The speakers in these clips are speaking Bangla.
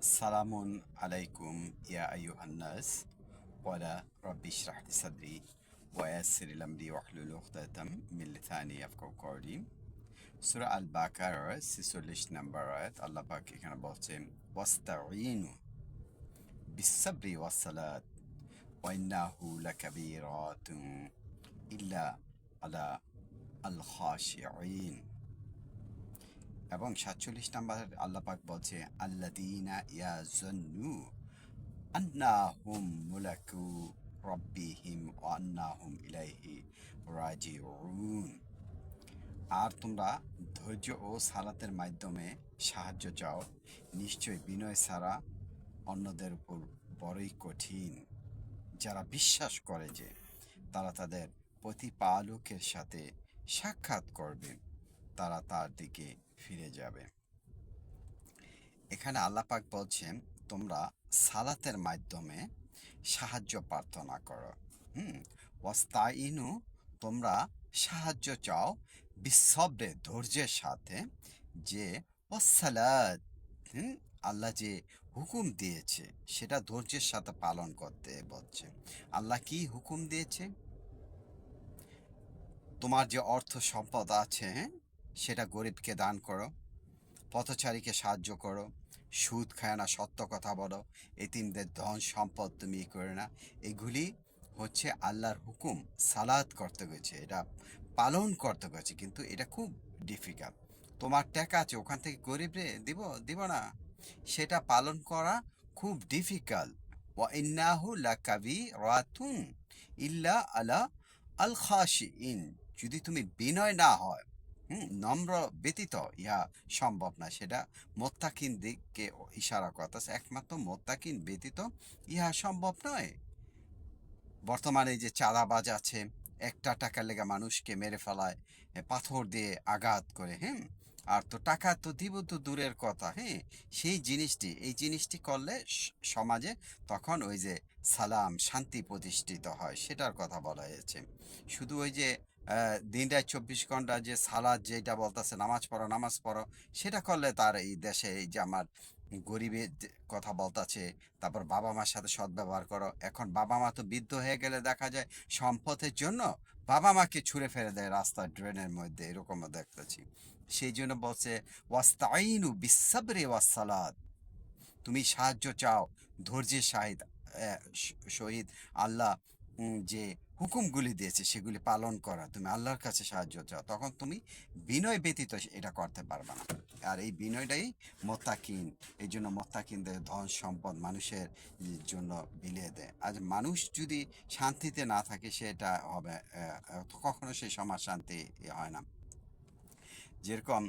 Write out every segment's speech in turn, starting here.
سلام عليكم يا أيها الناس ولا ربي اشرح لي صدري ويسر لي أمري واحلل عقدة من لساني يفقهوا قولي সূরা আল বাকারার 46 নম্বর আয়াত আল্লাহ পাক এখানে বলছেন ওয়াস্তাঈনু বিসসাবরি ওয়াসসালাত ওয়াইন্নাহু লাকাবীরাতুন ইল্লা আলা আল খাশিঈন এবং সাতচল্লিশ নাম্বার আল্লাহ পাক বলছে আল্লাদিনা আর তোমরা ধৈর্য ও সালাতের মাধ্যমে সাহায্য চাও। নিশ্চয় বিনয় ছাড়া অন্যদের উপর বড়ই কঠিন। যারা বিশ্বাস করে যে তারা তাদের প্রতিপালকের সাথে সাক্ষাৎ করবে, তারা তার দিকে ফিরে যাবে। এখানে আল্লাপাক বলছেন, তোমরা সালাতের মাধ্যমে সাহায্য প্রার্থনা করো। হুম? ওয়াস্তাইনু তোমরা সাহায্য চাও বিশ্বব্রে ধৈর্যের সাথে যে ওসালাদ হুম? আল্লাহ যে হুকুম দিয়েছে, সেটা ধৈর্যের সাথে পালন করতে বলছে। আল্লাহ কি হুকুম দিয়েছে? তোমার যে অর্থ সম্পদ আছে সেটা গরিবকে দান করো, পথচারীকে সাহায্য করো, সুদ খায় না, সত্য কথা বলো, এতিমদের ধন সম্পদ তুমি ই করে না। এগুলি হচ্ছে আল্লাহর হুকুম সালাদ করতে গেছে, এটা পালন করতে গেছে, কিন্তু এটা খুব ডিফিকাল্ট তোমার টাকা আছে, ওখান থেকে গরিবরে দিব দিব না। সেটা পালন করা খুব ডিফিকাল্ট ওয়া ইন্নাহু লাকাবি রাতুন ইল্লা আলা আল খাশিইন যদি তুমি বিনয় না হয় হুম, নম্র ব্যতীত, ইহা সম্ভব না। সেটা মোত্তাকিন দিককে ইশারা করতেছে। একমাত্র মোত্তাকিন ব্যতীত ইহা সম্ভব নয়। বর্তমানে যে চাঁদাবাজ আছে, একটা টাকার লেগে মানুষকে মেরে ফেলায় পাথর দিয়ে আঘাত করে হ্যাঁ আর তো টাকা তো দিব তো দূরের কথা হ্যাঁ সেই জিনিসটি, এই জিনিসটি করলে সমাজে তখন ওই যে সালাম, শান্তি প্রতিষ্ঠিত হয়, সেটার কথা বলা হয়েছে। শুধু ওই যে দিনটায় চব্বিশ ঘণ্টা যে সালাদ যেটা বলতেছে, নামাজ পড়ো নামাজ পড়ো, সেটা করলে তার এই দেশে এই যে আমার গরিবের কথা বলতাছে, তারপর বাবা মার সাথে সদ্ব্যবহার করো, এখন বাবা মা তো বৃদ্ধ হয়ে গেলে দেখা যায় সম্পদের জন্য বাবা মাকে ছুঁড়ে ফেলে দেয় রাস্তার ড্রেনের মধ্যে, এরকমও দেখতেছি। সেই জন্য বলছে ওয়াস্তাইনু বিসাবরে ওয়াসালাদ তুমি সাহায্য চাও ধৈর্যের শাহিদ শহীদ আল্লাহ যে হুকুমগুলি দিয়েছে সেগুলি পালন করা। তুমি আল্লাহর কাছে সাহায্য চাও, তখন তুমি বিনয় ব্যতীত এটা করতে পারবে না। আর এই বিনয়টাই মোত্তাকিন, এই জন্য মোত্তাকিনদের ধন সম্পদ মানুষের জন্য বিলিয়ে দেয়। আজ মানুষ যদি শান্তিতে না থাকে, সেটা হবে কখনো সেই সমাজ শান্তি হয় না। যেরকম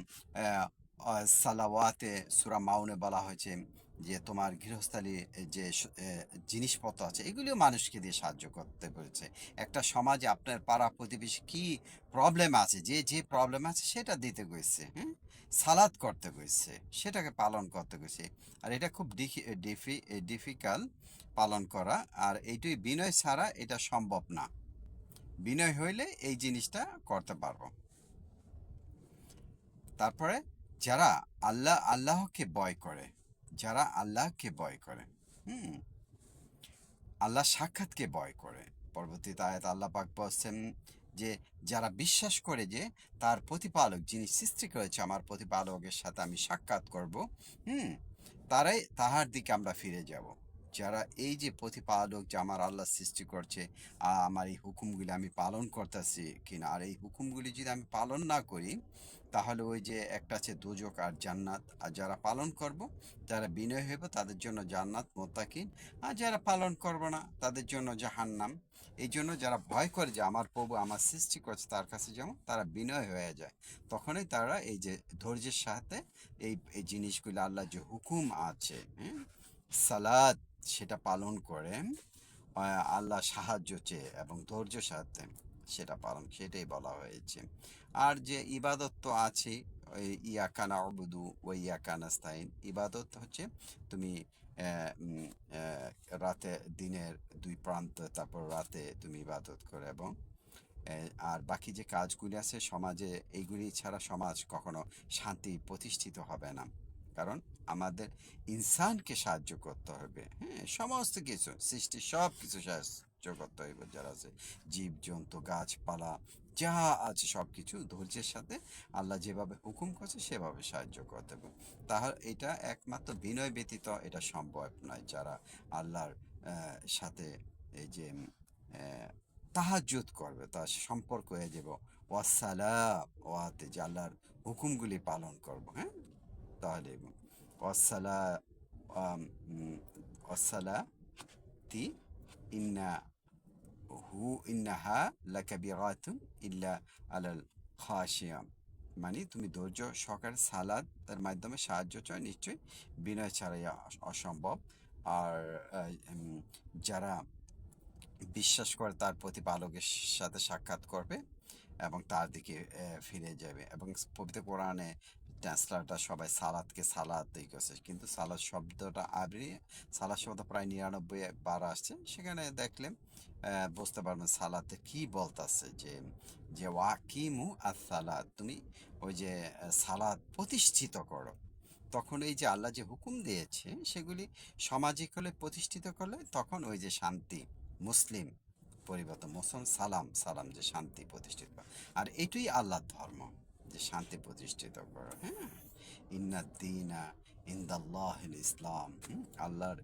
সালাওয়াতে সুরা মাউনে বলা হয়েছে যে, তোমার গৃহস্থালী, যে জিনিসপত্র আছে, এগুলিও মানুষকে দিয়ে সাহায্য করতে পেরেছে। একটা সমাজে আপনার পাড়া প্রতিবেশী কি প্রবলেম আছে, যে যে প্রবলেম আছে সেটা দিতে গেছে হ্যাঁ সালাদ করতে গেছে, সেটাকে পালন করতে গেছে। আর এটা খুব ডিফি ডিফিকাল্ট পালন করা, আর এইটুই বিনয় ছাড়া এটা সম্ভব না। বিনয় হইলে এই জিনিসটা করতে পারব। তারপরে যারা আল্লাহ, আল্লাহকে বয় করে, যারা আল্লাহকে বয় করে, হুম, আল্লাহ সাক্ষাৎকে বয় করে। পরবর্তীতে আয়াত আল্লাহ পাক বলছেন যে, যারা বিশ্বাস করে যে তার প্রতিপালক, যিনি সৃষ্টি করেছে আমার প্রতিপালকের সাথে আমি সাক্ষাৎ করব, হুম, তারাই তাহার দিকে আমরা ফিরে যাব। যারা এই যে প্রতিপালক যে আমার আল্লাহ সৃষ্টি করছে, আ- আমার এই হুকুমগুলি আমি পালন করতেছি কিনা, আর এই হুকুমগুলি যদি আমি পালন না করি, তাহলে ওই যে একটা আছে দুজক আর জান্নাত। আর যারা পালন করব, যারা বিনয় হইব, তাদের জন্য জান্নাত, মোত্তাকিন। আর যারা পালন করব না, তাদের জন্য জাহান্নাম। এই জন্য যারা ভয় করে যে আমার প্রভু আমার সৃষ্টি করছে, তার কাছে যেমন তারা বিনয় হয়ে যায়। তখনই তারা এই যে ধৈর্যের সাথে এই এই জিনিসগুলো আল্লাহ যে হুকুম আছে হ্যাঁ সালাদ সেটা পালন করে আল্লাহ সাহায্য চেয়ে এবং ধৈর্য সাথে সেটা পালন, সেটাই বলা হয়েছে। আর যে ইবাদত তো আছে ইয়াকানা অবুদু ওই ইয়াকানা স্তাইন ইবাদত হচ্ছে তুমি রাতে দিনের দুই প্রান্ত, তারপর রাতে তুমি ইবাদত করে এবং আর বাকি যে কাজগুলি আছে সমাজে এইগুলি ছাড়া সমাজ কখনো শান্তি প্রতিষ্ঠিত হবে না। কারণ আমাদের ইনসানকে সাহায্য করতে হবে। হ্যাঁ সমস্ত কিছু, সৃষ্টি সব কিছু সাহায্য করতে হবে যারা আছে। জীব জন্তু গাছপালা, যা আছে সব কিছু ধৈর্যের সাথে আল্লাহ যেভাবে হুকুম করছে সেভাবে সাহায্য করতে হবে। তাহলে এটা একমাত্র বিনয় ব্যতীত এটা সম্ভব নয় যারা আল্লাহর সাথে এই যে তাহাজুত করবে, তার সম্পর্ক হয়ে যাব। ওয়াসালা ওয়াতে যে আল্লাহর হুকুমগুলি পালন করব। হ্যাঁ তাহলে ওয়াসালা তি ইন্না হু ইন্নাহা লাকাবিরাতুন ইল্লা আলাল খাশিয়াম মানে তুমি ধৈর্য সহকারে সালাদ তার মাধ্যমে সাহায্য চাই নিশ্চয়ই বিনয় ছাড়াই অসম্ভব। আর যারা বিশ্বাস করে তার প্রতিপালকের সাথে সাক্ষাৎ করবে এবং তার দিকে ফিরে যাবে এবং পবিত্র কোরআনে ট্রান্সলারটা সবাই সালাদকে সালাদ দিয়ে করছে। কিন্তু সালাদ শব্দটা আবরি সালাদ শব্দ প্রায় নিরানব্বই বার আসছে। সেখানে দেখলে বুঝতে পারবেন সালাতে কি বলতাছে যে যে ওয়াকিমু আর সালাদ তুমি ওই যে সালাদ প্রতিষ্ঠিত করো। তখন এই যে আল্লাহ যে হুকুম দিয়েছে, সেগুলি সামাজিক হলে প্রতিষ্ঠিত করলে তখন ওই যে শান্তি, মুসলিম পরিবর্তন মুসলমান সালাম সালাম যে শান্তি প্রতিষ্ঠিত। আর এটাই আল্লাহর ধর্ম। যে শান্তি প্রতিষ্ঠিত করো হ্যাঁ? ইন্না দিনা ইন্দাল্লাহ ইসলাম আল্লাহর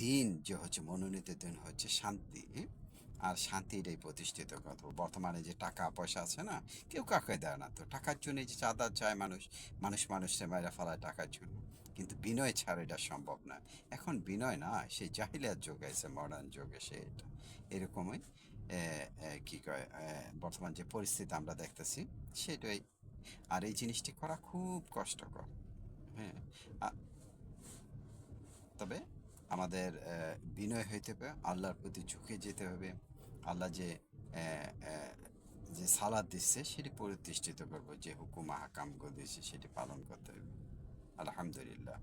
দিন যে হচ্ছে মনোনীত দিন হচ্ছে শান্তি? আর শান্তিটাই প্রতিষ্ঠিত করতে হবে। বর্তমানে যে টাকা পয়সা আছে না, কেউ কাউকে দেয় না। তো টাকার জন্য যে চাঁদা চায় মানুষ মানুষ মানুষের মায়েরা ফেলায় টাকার জন্য। কিন্তু বিনয় ছাড়া এটা সম্ভব না। এখন বিনয় না, সেই জাহিলিয়ার যুগ আছে মডার্ন যুগে সে এটা। এরকমই কি কয় বর্তমান যে পরিস্থিতি আমরা দেখতেছি, সেটাই আর এই জিনিসটি করা খুব কষ্টকর। হ্যাঁ তবে আমাদের বিনয় হইতে হবে, আল্লাহর প্রতি ঝুঁকে যেতে হবে। আল্লাহ যে যে সালাদ দিচ্ছে, সেটি প্রতিষ্ঠিত করব, যে হুকুম হাকাম দিচ্ছে সেটি পালন করতে হবে। আলহামদুলিল্লাহ।